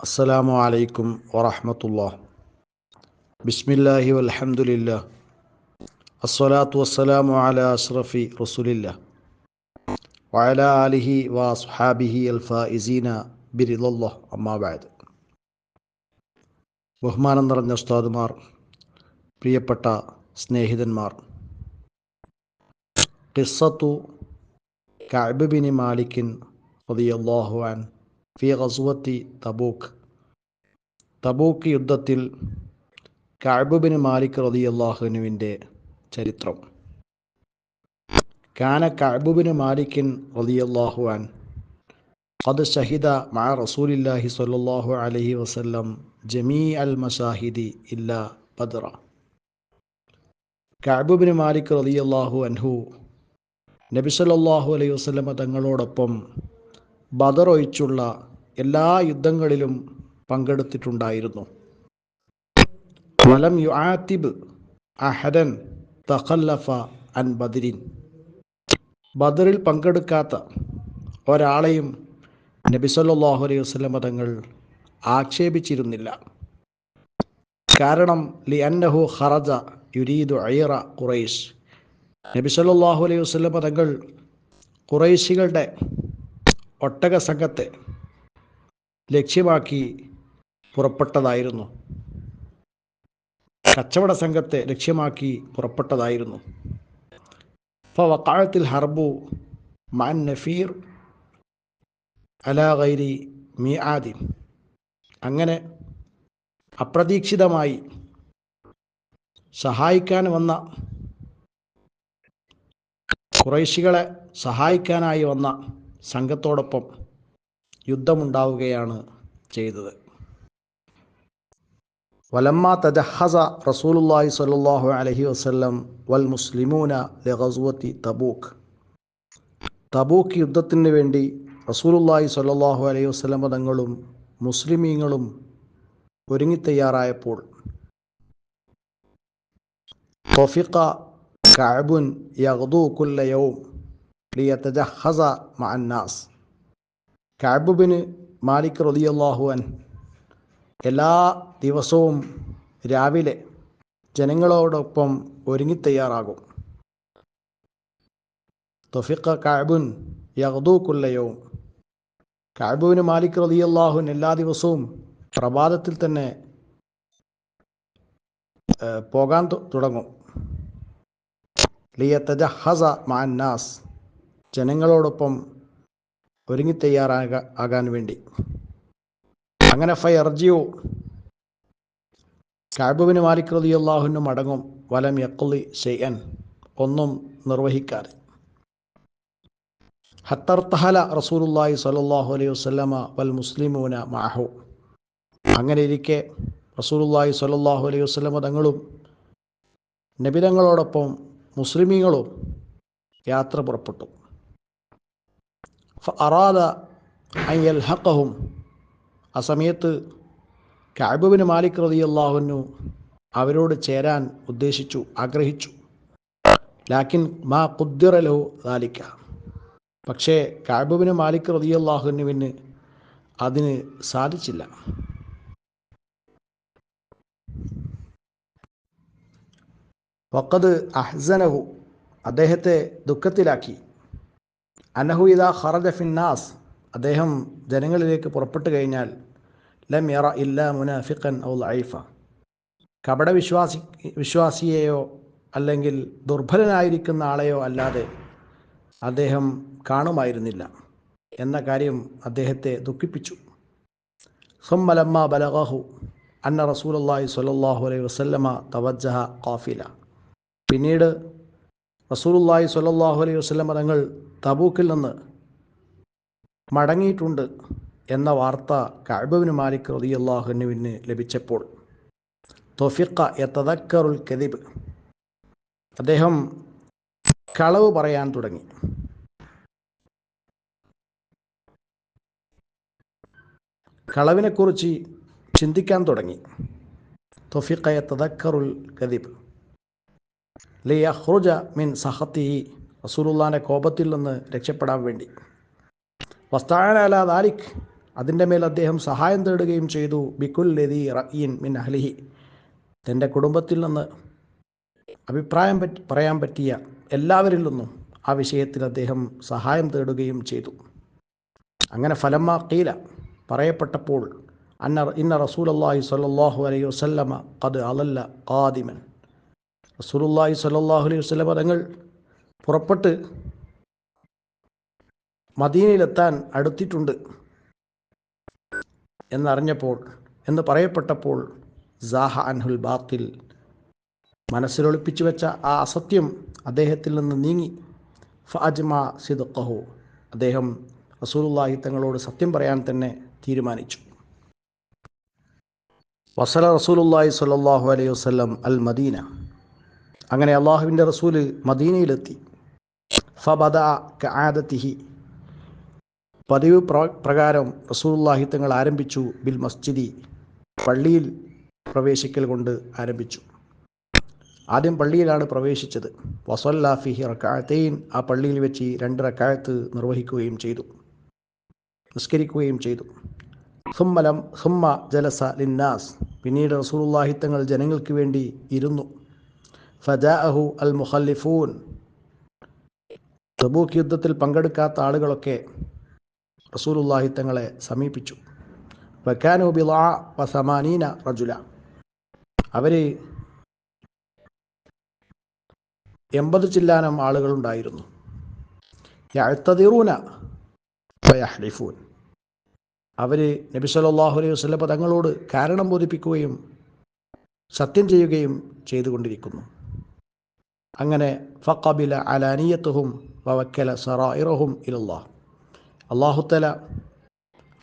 അസ്സലാമു അലൈക്കും വറഹമത്തുള്ള ബിസ്മില്ലാഹി വൽഹംദുലില്ല അസ്സലാത്തു വസ്സലാമു അല അഷ്റഫി റസുലില്ല വഅല ആലിഹി വ സുഹാബിഹി അൽഫായിസീന ബിരിലല്ലാ അമ്മാബായത് ബഹുമാനം നിറഞ്ഞ ഉസ്താദുമാർ പ്രിയപ്പെട്ട സ്നേഹിതന്മാർ ഖിസ്സത്തു കഅബ് ബിൻ മാലിക്കിൻ റളിയല്ലാഹു അൻ ഫി ഗസ്വത്തി തബൂക്ക് തബൂക്ക് യുദ്ധത്തിൽ കഅബ് ബിൻ മാലിക് റളിയല്ലാഹുവിൻ്റെ ചരിത്രം കാന കഅബ് ബിൻ മാലിക്കിൻ റളിയല്ലാഹു അൻ قد شهد مع رسول الله صلى الله عليه وسلم جميع المشاهد إلا بدر കഅബ് ബിൻ മാലിക് റളിയല്ലാഹു അൻഹു നബി സല്ലല്ലാഹു അലൈഹി വസല്ലമ തങ്ങളോടൊപ്പം ബദർ ഒഴിച്ചുള്ള എല്ലാ യുദ്ധങ്ങളിലും പങ്കെടുത്തിട്ടുണ്ടായിരുന്നു. വലം യുആത്തിബ് അഹദൻ തഖല്ലഫ അൻ ബദരിൻ. ബദറിൽ പങ്കെടുക്കാത്ത ഒരാളെയും നബി സല്ലല്ലാഹു അലൈഹി വസല്ലമ തങ്ങൾ ആക്ഷേപിച്ചിരുന്നില്ല. കാരണം ലി അന്നഹു ഖറജ യുരീദു ഐറ ഖുറൈഷ് നബി സല്ലല്ലാഹു അലൈഹി വസല്ലമ തങ്ങൾ ഖുറൈശികളുടെ ഒട്ടക സംഘത്തെ ലക്ഷ്യമാക്കി പുറപ്പെട്ടതായിരുന്നു. കച്ചവട സംഘത്തെ ലക്ഷ്യമാക്കി പുറപ്പെട്ടതായിരുന്നു. ഫവക്കാഴത്തിൽ ഹർബു മാൻ നഫീർ അലാ മി മീ ആദിൻ അങ്ങനെ അപ്രതീക്ഷിതമായി സഹായിക്കാൻ വന്ന കുറേശികളെ സഹായിക്കാനായി വന്ന സംഘത്തോടൊപ്പം യുദ്ധമുണ്ടാവുകയാണ് ചെയ്തത്. വലമ്മ തജഹസ റസൂലുല്ലാഹി സ്വല്ലല്ലാഹു അലൈഹി വസല്ലം വൽ മുസ്ലിമൂന ലഗസ്വത്തി തബൂക്ക് തബൂക്ക് യുദ്ധത്തിന് വേണ്ടി റസൂലുല്ലാഹി സ്വല്ലല്ലാഹു അലൈഹി വസല്ലം തങ്ങളും മുസ്ലിമീങ്ങളും ഒരുങ്ങി ഒരുങ്ങിത്തയ്യാറായപ്പോൾ തൊഫിഖ കഅബുൻ കുല്ല യൗം ലിയതജഹസ മഅന്നാസ്. കഅബുബിന് മാലിക് റളിയല്ലാഹു അൻ എല്ലാ ദിവസവും രാവിലെ ജനങ്ങളോടൊപ്പം ഒരുങ്ങി തയ്യാറാകും. തൊഫിഖ കാബുൻ യഗ്ദു കുല്ല യൗം. കഅബുവിന് മാലിക് റലിയല്ലാഹുൻ എല്ലാ ദിവസവും പ്രഭാതത്തിൽ തന്നെ പോകാൻ തുടങ്ങും. ലിയത്തജഹസ മാന്നാസ് ജനങ്ങളോടൊപ്പം ഒരുങ്ങി തയ്യാറാക ആകാൻ വേണ്ടി. അങ്ങനെ ഫയർജിയോ കാബുബിന് മാലിക് റതി അള്ളാഹുനും മടങ്ങും വലം യക്കുലി ഷെയ്യൻ ഒന്നും നിർവഹിക്കാതെ. ഹത്തർത്തഹല റസൂലുല്ലാഹി സ്വല്ലല്ലാഹു അലൈഹി വസ്ലമ വൽ മുസ്ലിമൂന മാഹു അങ്ങനെ ഇരിക്കെ റസൂലുല്ലാഹി സ്വല്ലല്ലാഹു അലൈഹി വസ്ലമ തങ്ങളും നബിതങ്ങളോടൊപ്പം മുസ്ലിമീങ്ങളും യാത്ര പുറപ്പെട്ടു. അറാദ അയ്യൽ ഹക്കഹും ആ സമയത്ത് കാബുബിന് മാലിക് റതി അള്ളാഹുനു അവരോട് ചേരാൻ ഉദ്ദേശിച്ചു ആഗ്രഹിച്ചു. ലാക്കിൻ മാ കുദ്ദിറലോ ദാലിക്ക. പക്ഷേ കാബുബിന് മാലിക് റതി അള്ളാഹുനുവിന് അതിന് സാധിച്ചില്ല. വക്കത് അഹ്സനഹു അദ്ദേഹത്തെ ദുഃഖത്തിലാക്കി. അനഹു ഇദാ ഖറജ ഫിന്നാസ്. അദ്ദേഹം ജനങ്ങളിലേക്ക് പുറപ്പെട്ടു കഴിഞ്ഞാൽ ലം യറ ഇല്ല മുനാഫിഖൻ ഔൽ ഐഫ കപട വിശ്വാസി വിശ്വാസിയെയോ അല്ലെങ്കിൽ ദുർബലനായിരിക്കുന്ന ആളെയോ അല്ലാതെ അദ്ദേഹം കാണുമായിരുന്നില്ല എന്ന കാര്യം അദ്ദേഹത്തെ ദുഃഖിപ്പിച്ചു. സുമ്മലമ്മ ബലഗഹു അന്ന റസൂലല്ലാഹി സ്വല്ലല്ലാഹു അലൈഹി വസല്ലമ തവജ്ജഹ കാഫില പിന്നീട് റസൂലുല്ലാഹി സ്വല്ലല്ലാഹു അലൈഹി വസ്ലം തങ്ങൾ തബൂക്കിൽ നിന്ന് മടങ്ങിയിട്ടുണ്ട് എന്ന വാർത്ത കഴിവിന് മാലിക് റളിയല്ലാഹുവിന് ലഭിച്ചപ്പോൾ. തൊഫിക്ക യതദക്കറുൽ കദിബ്. അദ്ദേഹം കളവ് പറയാൻ തുടങ്ങി. കളവിനെക്കുറിച്ച് ചിന്തിക്കാൻ തുടങ്ങി. തൊഫിക്ക യതദക്കറുൽ കദിബ്. ലിയഹ്റുജ മിൻ സഹത്തി റസൂലുള്ളാന്റെ കോപത്തിൽ നിന്ന് രക്ഷപ്പെടാൻ വേണ്ടി. വസ്താന അല ദാലിക്. അതിന്റെ മേൽ അദ്ദേഹം സഹായം തേടുകയും ചെയ്തു. ബിക്കുൽ ലതി റഇൻ മിൻ അഹ്ലിഹി. തന്റെ കുടുംബത്തിൽ നിന്ന് അഭിപ്രായം പറ്റി പറയാൻ പറ്റിയ എല്ലാവരിൽ നിന്നും ആ വിഷയത്തിൽ അദ്ദേഹം സഹായം തേടുകയും ചെയ്തു. അങ്ങനെ ഫലമ്മ കീല പറയപ്പെട്ടപ്പോൾ അന്ന ഇന്ന റസൂലുള്ളാഹി സ്വല്ലല്ലാഹു അലൈഹി വസല്ലമ ഖദ് അലല്ല ഖാദിമൻ. റസൂലുള്ളാഹി സ്വല്ലല്ലാഹു അലൈഹി വസല്ലമ തങ്ങൾ പുറപ്പെട്ട് മദീനയിലെത്താൻ അടുത്തിട്ടുണ്ട് എന്നറിഞ്ഞപ്പോൾ എന്ന് പറയപ്പെട്ടപ്പോൾ സാഹ അൻഹുൽ ബാത്തിൽ മനസ്സിലൊളിപ്പിച്ചു വെച്ച ആ അസത്യം അദ്ദേഹത്തിൽ നിന്ന് നീങ്ങി. ഫാജ്മ സിദ്ഖഹു. അദ്ദേഹം റസൂലുള്ളാഹി തങ്ങളോട് സത്യം പറയാൻ തന്നെ തീരുമാനിച്ചു. വസല റസൂലുള്ളാഹി സ്വല്ലല്ലാഹു അലൈഹി വസല്ലം അൽ മദീന. അങ്ങനെ അള്ളാഹുവിന്റെ റസൂൽ മദീനയിലെത്തി. ഫബദ കആദത്തിഹി പതിവ് പ്ര പ്രകാരം റസൂലുള്ളാഹി തങ്ങൾ ആരംഭിച്ചു ബിൽ മസ്ജിദി. പള്ളിയിൽ പ്രവേശിക്കൽ കൊണ്ട് ആരംഭിച്ചു. ആദ്യം പള്ളിയിലാണ് പ്രവേശിച്ചത്. വസല്ലാഫിഹി റക്കാഴത്തെയിൻ ആ പള്ളിയിൽ വെച്ച് രണ്ട് റക്കാഴത്ത് നിർവഹിക്കുകയും ചെയ്തു. നിസ്കരിക്കുകയും ചെയ്തു. സുമ്മലം സുമ്മ ജലസ ലിന്നാസ്. പിന്നീട് റസൂലുള്ളാഹി തങ്ങൾ ജനങ്ങൾക്ക് വേണ്ടി ഇരുന്നു. ഫജാഅഹു അൽ മുഖല്ലിഫൂൻ തബൂക്ക് യുദ്ധത്തിൽ പങ്കെടുക്കാത്ത ആളുകളൊക്കെ റസൂലുള്ളാഹി തങ്ങളെ സമീപിച്ചു. വക്കാനു ബിളാ വസമാനീന റജുല. അവർ എൺപത് ചില്ലാനം ആളുകളുണ്ടായിരുന്നു. യഅ്തദിറൂന വയഹ്ലിഫൂൻ. അവർ നബി സല്ലല്ലാഹു അലൈഹി വസല്ലം തങ്ങളോട് കാരണം ബോധിപ്പിക്കുകയും സത്യം ചെയ്യുകയും ചെയ്തുകൊണ്ടിരിക്കുന്നു. അങ്ങനെ ഫക്കബില അലാനിയത്തുഹും വവക്കല സറായിറഹും ഇലല്ലാ അള്ളാഹുത്തല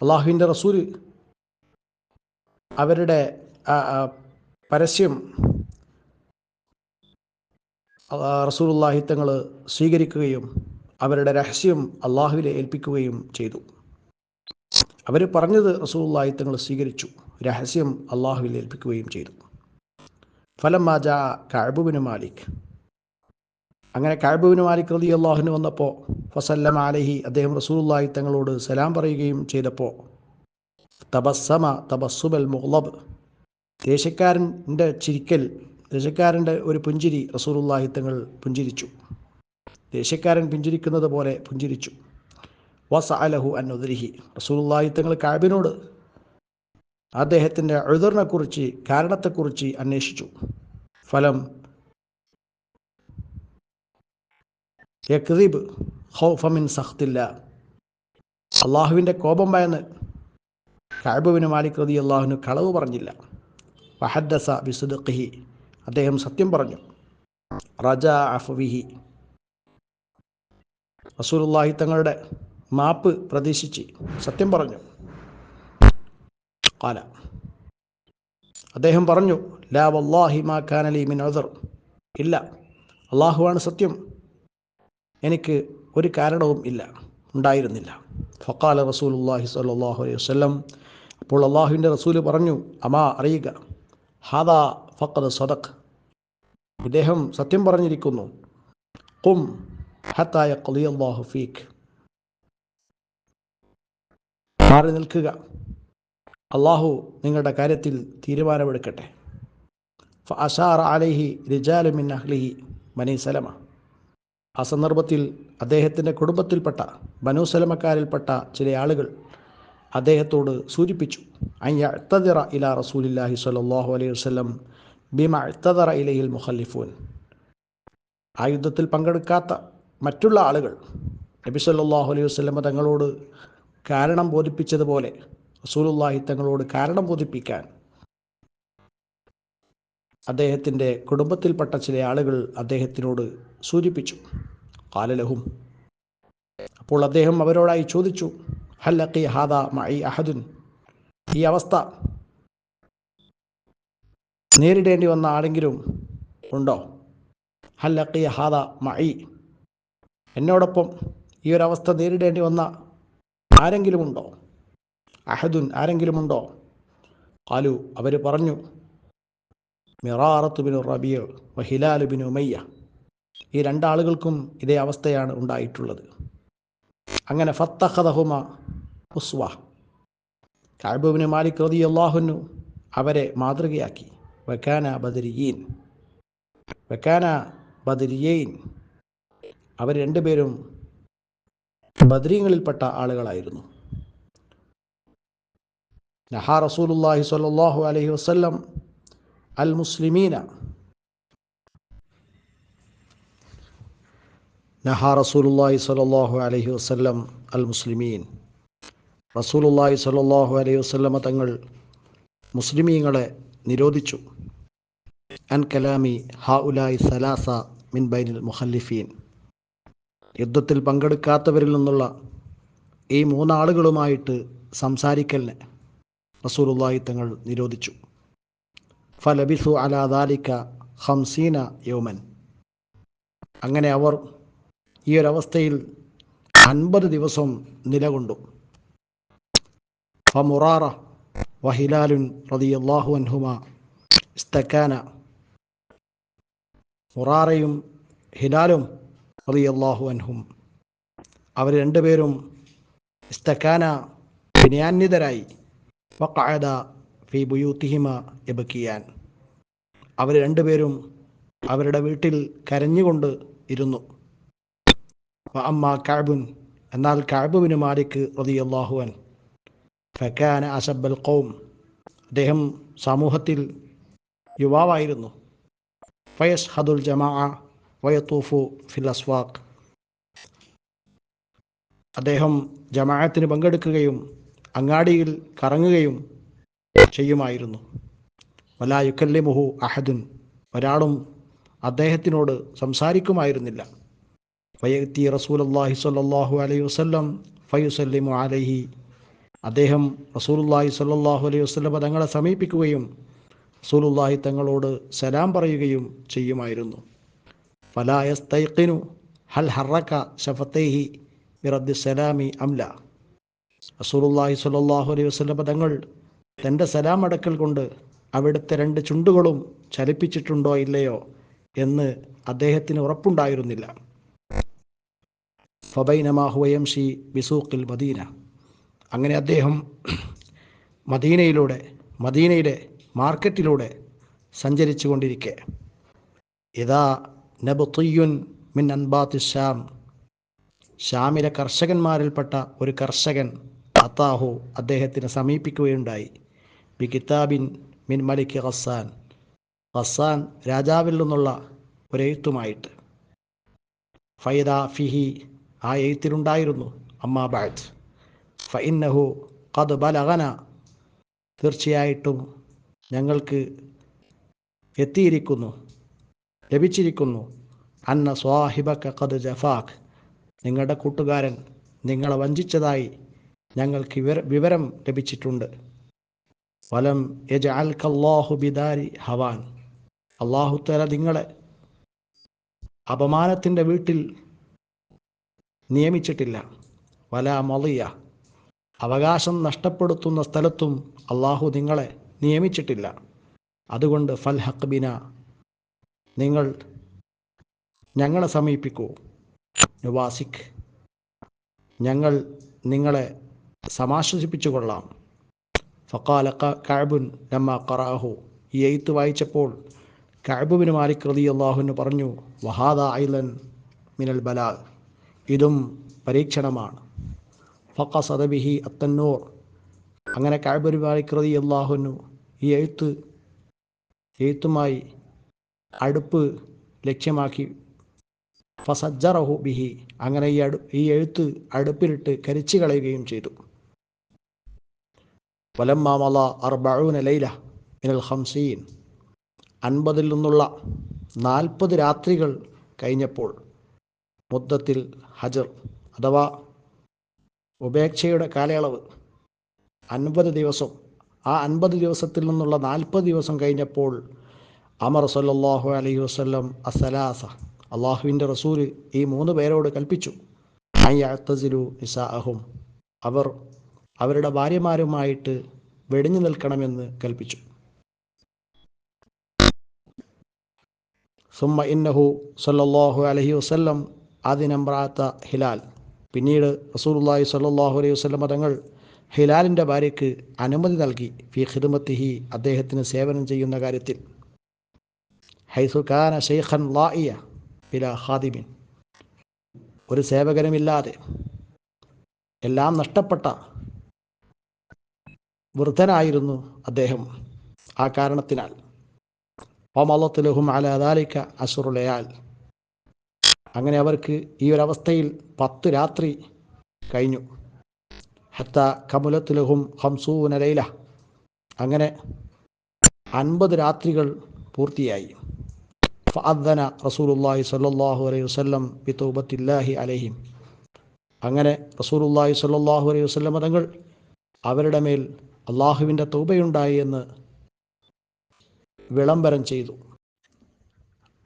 അള്ളാഹുവിന്റെ റസൂൽ അവരുടെ പരസ്യം റസൂലുള്ളാഹി തങ്ങൾ സ്വീകരിക്കുകയും അവരുടെ രഹസ്യം അള്ളാഹുവിനെ ഏൽപ്പിക്കുകയും ചെയ്തു. അവർ പറഞ്ഞത് റസൂലുള്ളാഹി തങ്ങൾ സ്വീകരിച്ചു രഹസ്യം അള്ളാഹുവിൽ ഏൽപ്പിക്കുകയും ചെയ്തു. ഫലം മാജ കഅബുബിന് മാലിക്. അങ്ങനെ കാബുവിന് മാലിക് റതി അള്ളാഹുവിന് വന്നപ്പോൾ ഫസല്ലം അലഹി അദ്ദേഹം റസൂലുള്ളാഹി തങ്ങളോട് സലാം പറയുകയും ചെയ്തപ്പോൾ തബസ്സമ തബസ്സുബൽ മുഹ്ലബ് ദേശക്കാരന്റെ ചിരിക്കൽ ദേശക്കാരന്റെ ഒരു പുഞ്ചിരി റസൂലുള്ളാഹി തങ്ങൾ പുഞ്ചിരിച്ചു. ദേശക്കാരൻ പുഞ്ചിരിക്കുന്നത് പോലെ പുഞ്ചിരിച്ചു. വസ അലഹു അന്നുദരിഹി റസൂലുള്ളാഹി തങ്ങൾ കാബിനോട് അദ്ദേഹത്തിന്റെ എഴുതറിനെക്കുറിച്ച് കാരണത്തെക്കുറിച്ച് അന്വേഷിച്ചു. ഫലം യക്ദീബ് ഹൗഫമിൻ സഖ്തില്ല. അള്ളാഹുവിന്റെ കോപം ഭയന്ന് കാബുവിന് മാലിക് റതി അള്ളാഹുവിന് കളവ് പറഞ്ഞില്ല. വഹദ്ദസ ബിസുദഖിഹി അദ്ദേഹം സത്യം പറഞ്ഞു. റജ അഫ്വിഹി റസൂലുള്ളാഹി തങ്ങളുടെ മാപ്പ് പ്രതീക്ഷിച്ച് സത്യം പറഞ്ഞു. കാല അദ്ദേഹം പറഞ്ഞു ലാ വല്ലാഹി മാ കാനലി മിൻ അദർ ഇല്ല. അള്ളാഹുവാണ് സത്യം. എനിക്ക് ഒരു കാരണവും ഇല്ല. ഉണ്ടായിരുന്നില്ല. ഫക്കാല റസൂലുള്ളാഹി സ്വല്ലല്ലാഹു അലൈഹി വസല്ലം അപ്പോൾ അള്ളാഹുവിന്റെ റസൂൽ പറഞ്ഞു അമാ അറിയുക. ഹാദാ ഫക്കത് സദഖ്. ഇദ്ദേഹം സത്യം പറഞ്ഞിരിക്കുന്നു കും ഹത്തായ ഖളിയല്ലാഹു ഫീഖ് മാറി നിൽക്കുക. അള്ളാഹു നിങ്ങളുടെ കാര്യത്തിൽ തീരുമാനമെടുക്കട്ടെ. ഫ അലൈഹി അലഹി മിൻ അഹ്ലിഹി ബനി സലമ. ആ സന്ദർഭത്തിൽ അദ്ദേഹത്തിന്റെ കുടുംബത്തിൽപ്പെട്ട ബനുസലമക്കാരിൽപ്പെട്ട ചില ആളുകൾ അദ്ദേഹത്തോട് സൂചിപ്പിച്ചു അയ്യത്തതിറ ഇല റസൂലില്ലാഹി സ്വല്ലല്ലാഹു അലൈഹി വസ്ലം ബിമ അത്തതറ ഇലയിൽ മുഖല്ലിഫൂൻ. ആ യുദ്ധത്തിൽ പങ്കെടുക്കാത്ത മറ്റുള്ള ആളുകൾ നബി സല്ലാഹു അലൈഹി വസ്ലമ തങ്ങളോട് കാരണം ബോധിപ്പിച്ചതുപോലെ റസൂലുള്ളാഹി തങ്ങളോട് കാരണം ബോധിപ്പിക്കാൻ അദ്ദേഹത്തിന്റെ കുടുംബത്തിൽപ്പെട്ട ചില ആളുകൾ അദ്ദേഹത്തിനോട് സൂചിപ്പിച്ചു. കാലലഹും അപ്പോൾ അദ്ദേഹം അവരോടായി ചോദിച്ചു ഹല്ലഖി ഹാദ മൈ അഹദുൻ? ഈ അവസ്ഥ നേരിടേണ്ടി വന്ന ആരെങ്കിലും ഉണ്ടോ? ഹല്ലഖി ഹാദ മൈ എന്നോടൊപ്പം ഈ ഒരു അവസ്ഥ നേരിടേണ്ടി വന്ന ആരെങ്കിലുമുണ്ടോ അഹദുൻ ആരെങ്കിലുമുണ്ടോ കാലു അവർ പറഞ്ഞു മിറാറത്ത് ബിനു റബിയ വഹിലാലു ബിനു ഉമയ്യ. ഈ രണ്ടാളുകൾക്കും ഇതേ അവസ്ഥയാണ് ഉണ്ടായിട്ടുള്ളത്. അങ്ങനെ ഫത്തഹദഹുമ ഉസ്വ. കാബുബിന് മാലിക് റതി അള്ളാഹുനു അവരെ മാതൃകയാക്കി. വക്കാന ബദരിയീൻ. വക്കാന ബദരിയീൻ. അവർ രണ്ടുപേരും ബദരീങ്ങളിൽപ്പെട്ട ആളുകളായിരുന്നു. നഹാ റസൂലുല്ലാഹി സ്വല്ലല്ലാഹു അലഹി വസല്ലം അൽ മുസ്ലിമീന നഹ റസൂലുല്ലാഹി സ്വല്ലല്ലാഹു അലൈഹി വസല്ലം അൽ മുസ്ലിമീൻ റസൂലുല്ലാഹി സ്വല്ലല്ലാഹു അലൈഹി വസല്ലമ തങ്ങൾ മുസ്ലിമീങ്ങളെ നിരോധിച്ചു. അൻ കലാമി ഹ ഉലായി സലാസ മിൻ ബൈനിൽ മുഹല്ലിഫീൻ യുദ്ധത്തിൽ പങ്കെടുക്കാത്തവരിൽ നിന്നുള്ള ഈ മൂന്നാളുകളുമായിട്ട് സംസാരിക്കലിനെ റസൂലുള്ളാഹി തങ്ങൾ നിരോധിച്ചു. ഫലബിസു അലാദാലിക്ക ഹംസീന യോമൻ. അങ്ങനെ അവർ ഈ ഒരവസ്ഥയിൽ അൻപത് ദിവസം നിലകൊണ്ടു. ഫമുറാറ വഹിലാലുൻ റതിയല്ലാഹു അൻഹുമ ഇസ്തക്കാന. മുറാറയും ഹിലാലും റതിയല്ലാഹു അൻഹും അവർ രണ്ടുപേരും ഇസ്തക്കാന വിനയാന്യതരായി ഫി ബുയൂത്തിഹിമ എബക്കിയാൻ. അവർ രണ്ടുപേരും അവരുടെ വീട്ടിൽ കരഞ്ഞുകൊണ്ട് ഇരുന്നു. അമ്മ കാബുൻ എന്നാൽ കാബുവിന് മാലിക് റതിയല്ലാഹുവൻ ഫക്കാന അസബൽ കൗം അദ്ദേഹം സമൂഹത്തിൽ യുവാവായിരുന്നു. ഫയസ് ഹദുൽ ജമാ വയത്തൂഫു ഫിൽ അസ്വാഖ്. അദ്ദേഹം ജമാഅത്തിന് പങ്കെടുക്കുകയും അങ്ങാടിയിൽ കറങ്ങുകയും ചെയ്യുമായിരുന്നു. വലാ യുക്കല്ലിമുഹു അഹദുൻ. ഒരാളും അദ്ദേഹത്തിനോട് സംസാരിക്കുമായിരുന്നില്ല. ഫയത്തി റസൂലല്ലാഹി സ്വല്ലല്ലാഹു അലൈഹി വസല്ലം ഫയുസല്ലിമു അലൈഹി. അദ്ദേഹം റസൂലുല്ലാഹി സ്വല്ലല്ലാഹു അലൈഹി വസല്ലം തങ്ങളെ സമീപിക്കുകയും റസൂലുല്ലാഹി തങ്ങളോട് സലാം പറയുകയും ചെയ്യുമായിരുന്നു. ഫലായസ്തൈഖിനു ഹൽ ഹറക്ക ഷഫത്തേഹി ഇറദ് സലാമി അംല. റസൂലുല്ലാഹി സ്വല്ലല്ലാഹു അലൈഹി വസല്ലം തങ്ങൾ തന്റെ സലാം അടക്കൽ കൊണ്ട് അവിടുത്തെ രണ്ട് ചുണ്ടുകളും ചലിപ്പിച്ചിട്ടുണ്ടോ ഇല്ലയോ എന്ന് അദ്ദേഹത്തിന് ഉറപ്പുണ്ടായിരുന്നില്ല. ഫബൈനമാഹുവയംഷി ബിസൂക്കിൽ മദീന. അങ്ങനെ അദ്ദേഹം മദീനയിലൂടെ മദീനയിലെ മാർക്കറ്റിലൂടെ സഞ്ചരിച്ചു കൊണ്ടിരിക്കെ. ഇതാ നബുത്തുയ്യുൻ മിൻ അൻബാത്തി ഷാം ഷാമിലെ കർഷകന്മാരിൽപ്പെട്ട ഒരു കർഷകൻ അത്താഹു അദ്ദേഹത്തിനെ സമീപിക്കുകയുണ്ടായി. ബി കിതാബിൻ മിൻ മലിക് ഖസാൻ. ഖസാൻ രാജാവിൽ നിന്നുള്ള ഒരെഴുത്തുമായിട്ട് ഫൈദ ഫിഹി ആ എഴുത്തിലുണ്ടായിരുന്നു. അമ്മാ ബാജ് ഫഇന്നഹു ഖദ് ബലഗന. തീർച്ചയായിട്ടും ഞങ്ങൾക്ക് എത്തിയിരിക്കുന്നു. ലഭിച്ചിരിക്കുന്നു. അന്ന സ്വാഹിബക്ക ഖദ് ജഫാഖ്. നിങ്ങളുടെ കൂട്ടുകാരൻ നിങ്ങളെ വഞ്ചിച്ചതായി ഞങ്ങൾക്ക് വിവരം ലഭിച്ചിട്ടുണ്ട്. വലം യജ അൽ കല്ലാഹു ബിദാരി ഹവാൻ. അള്ളാഹു തല നിങ്ങളെ അപമാനത്തിന്റെ വീട്ടിൽ നിയമിച്ചിട്ടില്ല. വല മളിയ അവകാശം നഷ്ടപ്പെടുത്തുന്ന സ്ഥലത്തും അള്ളാഹു നിങ്ങളെ നിയമിച്ചിട്ടില്ല. അതുകൊണ്ട് ഫൽ ഹക്ബിന നിങ്ങൾ ഞങ്ങളെ സമീപിക്കൂ. നുവാസിഖ് ഞങ്ങൾ നിങ്ങളെ സമാശ്വസിപ്പിച്ചു കൊള്ളാം. ഫക്കാല കഅബുൻ ലമ്മ ഖറാഹു ഈ എയ്ത്ത് വായിച്ചപ്പോൾ കഅബുബിന് മാലിക് റതി അള്ളാഹുവിന് പറഞ്ഞു വഹാദ ഐലൻ മിനൽ ബലാ ഇതും പരീക്ഷണമാണ്. ഫക്ക സദബിഹി അത്തന്നൂർ. അങ്ങനെ കഅബുബിന് മാലിക് റതി അള്ളാഹുനു ഈ എഴുത്ത് എഴുത്തുമായി അടുപ്പ് ലക്ഷ്യമാക്കി. ഫസജ്ജറഹു ബിഹി. അങ്ങനെ ഈ അടു ഈ എഴുത്ത് അടുപ്പിലിട്ട് കരിച്ചു കളയുകയും ചെയ്തു. വലമ്മാമല അർബഊന ലൈല മിനൽ ഹംസീൻ അൻപതിൽ നിന്നുള്ള നാൽപ്പത് രാത്രികൾ കഴിഞ്ഞപ്പോൾ മുദ്ദത്തിൽ ഹജർ അഥവാ ഉപേക്ഷയുടെ കാലയളവ് അൻപത് ദിവസം. ആ അൻപത് ദിവസത്തിൽ നിന്നുള്ള നാൽപ്പത് ദിവസം കഴിഞ്ഞപ്പോൾ അമർ സല്ലാഹു അലൈഹി വസ്ലം അസലാസ അള്ളാഹുവിന്റെ റസൂൽ ഈ മൂന്ന് പേരോട് കൽപ്പിച്ചു. അയ്യത്തസിലു നിസാഅഹും. അവർ അവരുടെ ഭാര്യമാരുമായിട്ട് വെടിഞ്ഞു നിൽക്കണമെന്ന് കൽപ്പിച്ചു. സുമ്മ ഇന്നഹു സല്ലാഹു അലഹി വസ്ല്ലം ആദിനമ്രാത്ത ഹിലാൽ. പിന്നീട് റസൂലുള്ളാഹി സല്ലാഹു അലൈഹി വസല്ലം തങ്ങൾ ഹിലാലിന്റെ ഭാര്യയ്ക്ക് അനുമതി നൽകി. ഫി ഖിദ്മത്തിഹി അദ്ദേഹത്തിന് സേവനം ചെയ്യുന്ന കാര്യത്തിൽ. ഹൈസുഖാന ഷെയ്ഖൻ ലായിയ ബില ഹാദിമിൻ ഒരു സേവകനുമില്ലാതെ എല്ലാം നഷ്ടപ്പെട്ട വൃദ്ധനായിരുന്നു അദ്ദേഹം. ആ കാരണത്തിനാൽ. ഒമലത്തിലഹും അലാദാലിക്ക അസുറുലയാൽ. അങ്ങനെ അവർക്ക് ഈ ഒരവസ്ഥയിൽ പത്ത് രാത്രി കഴിഞ്ഞു. ഹത്ത കമുലത്തിലഹും ഹംസൂനലയില അങ്ങനെ അൻപത് രാത്രികൾ പൂർത്തിയായി. ഫഅദ്ദന റസൂലുള്ളാഹി സ്വല്ലല്ലാഹു അലൈഹി വസല്ലം ബിതൗബത്തില്ലാഹി അലൈഹിം. അങ്ങനെ റസൂലുല്ലാഹി സ്വല്ലല്ലാഹു അലൈഹി വസല്ലം തങ്ങൾ അവരുടെ മേൽ അള്ളാഹുവിന്റെ തൗബയുണ്ടായി എന്ന് വിളംബരം ചെയ്തു.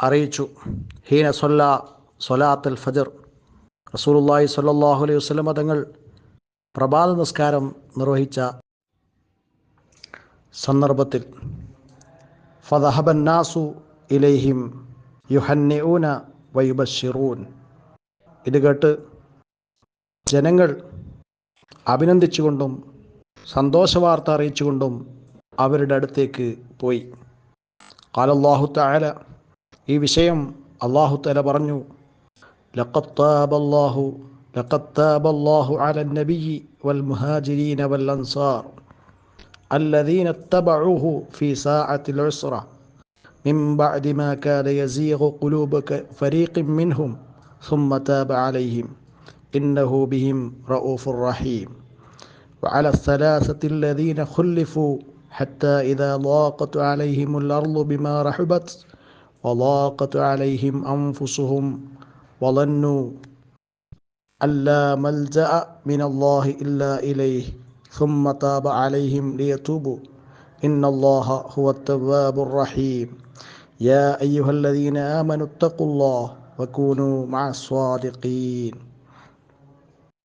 അറിയിച്ചു. ഹീന സൊല്ല സൊലാത്തൽ ഫജർ. റസൂലുള്ളാഹി സൊല്ലാഹു അലൈഹി വസല്ലം തങ്ങൾ പ്രഭാത നിസ്കാരം നിർവഹിച്ച സന്ദർഭത്തിൽ ഫദഹബന്നാസു ഇലൈഹിം യുഹന്നിഊന വയുബഷിറൂൻ ഇത് കേട്ട് ജനങ്ങൾ അഭിനന്ദിച്ചുകൊണ്ടും സന്തോഷവാർത്ത അറിയിച്ചുകൊണ്ടും അവരുടെ അടുത്തേക്ക് പോയി കാലല്ലാഹു തആല ഈ വിഷയം അള്ളാഹു തല പറഞ്ഞു ലഖത് താബല്ലാഹു ലഖത് താബല്ലാഹു അല النبي والمهاجرين والأنصار الذين اتبعوه في ساعة العسرة من بعد ما كاد يزيغ قلوب فريق منهم ثم تاب عليهم إنه بهم رؤوف رحيم وعلى الثلاثة الذين خلفوا حتى إذا ضاقت عليهم الأرض بما رحبت وضاقت عليهم أنفسهم وظنوا أن لا ملجأ من الله إلا إليه ثم تاب عليهم ليتوبوا. إن الله هو التواب الرحيم. يا أيها الذين آمنوا اتقوا الله وكونوا مع الصادقين.